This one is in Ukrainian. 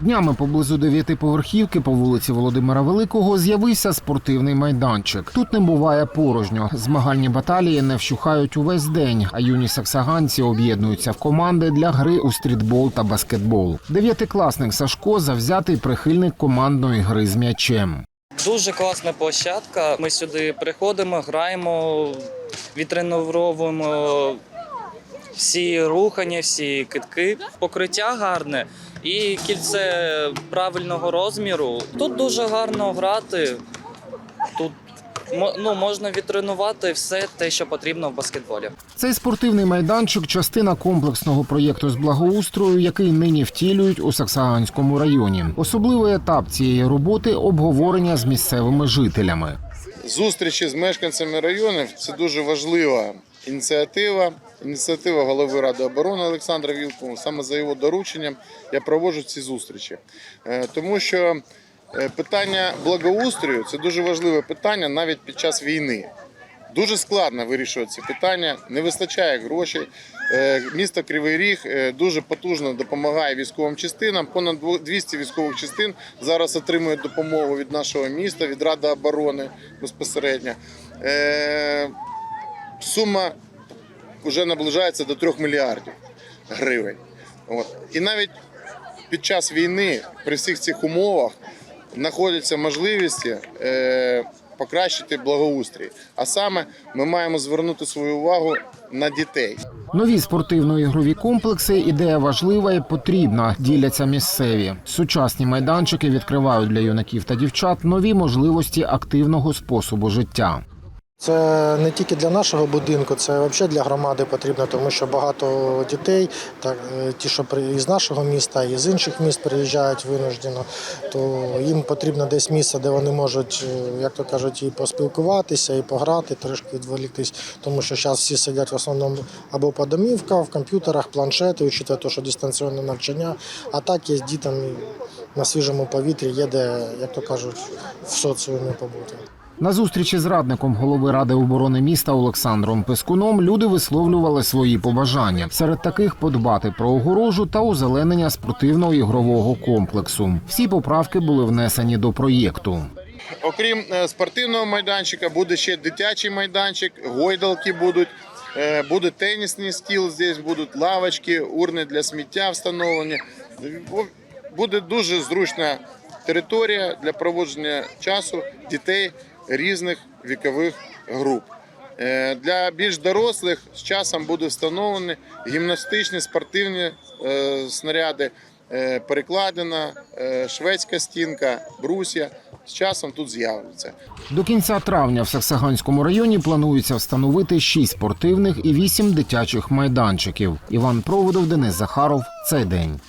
Днями поблизу дев'ятиповерхівки по вулиці Володимира Великого з'явився спортивний майданчик. Тут не буває порожньо. Змагальні баталії не вщухають увесь день, а юні саксаганці об'єднуються в команди для гри у стрітбол та баскетбол. Дев'ятикласник Сашко завзятий прихильник командної гри з м'ячем. Дуже класна площадка. Ми сюди приходимо, граємо, відтренуємо всі рухання, всі китки. Покриття гарне і кільце правильного розміру. Тут дуже гарно грати. Тут ну, можна відтренувати все те, що потрібно в баскетболі. Цей спортивний майданчик частина комплексного проєкту з благоустрою, який нині втілюють у Саксаганському районі. Особливий етап цієї роботи обговорення з місцевими жителями. Зустрічі з мешканцями районів це дуже важлива ініціатива. Ініціатива голови ради оборони Олександра Вілкова. Саме за його дорученням я проводжу ці зустрічі, Е, тому що е, питання благоустрою це дуже важливе питання навіть під час війни. Дуже складно вирішувати ці питання, не вистачає грошей. Е, Місто Кривий Ріг дуже потужно допомагає військовим частинам. Понад дво- 200 військових частин зараз отримують допомогу від нашого міста, від Ради оборони безпосередньо. Сума вже наближається до 3 мільярдів гривень. От. І навіть під час війни, при всіх цих умовах, знаходяться можливості е, покращити благоустрій. А саме ми маємо звернути свою увагу на дітей. Нові спортивно-ігрові комплекси ідея важлива і потрібна. Діляться місцеві. Сучасні майданчики відкривають для юнаків та дівчат нові можливості активного способу життя. Це не тільки для нашого будинку, це взагалі для громади потрібно, тому що багато дітей, так е, ті, що із нашого міста, і з інших міст приїжджають винуждено, то їм потрібно десь місце, де вони можуть, е, як то кажуть, і поспілкуватися, і пограти, трошки відволіктись, тому що зараз всі сидять в основному або по домівках, в комп'ютерах, планшети, учитывая те, що дистанційне навчання. А так є дітям на свіжому повітрі, є де, як то кажуть, в соціумі побути. На зустрічі з радником голови ради оборони міста Олександром Пескуном люди висловлювали свої побажання. Серед таких подбати про огорожу та озеленення спортивного ігрового комплексу. Всі поправки були внесені до проєкту. Окрім е, спортивного майданчика, буде ще дитячий майданчик, гойдалки будуть. е, Буде тенісний стіл, здесь будуть лавочки, урни для сміття встановлені. Буде дуже зручна територія для проводження часу дітей різних вікових груп. Е, Для більш дорослих з часом буде встановлені гімнастичні спортивні е, снаряди, е, перекладина, шведська стінка, брусья. З часом тут з'являться. До кінця травня в Саксаганському районі планується встановити шість спортивних і вісім дитячих майданчиків. Іван Проводов, Денис Захаров. Цей день.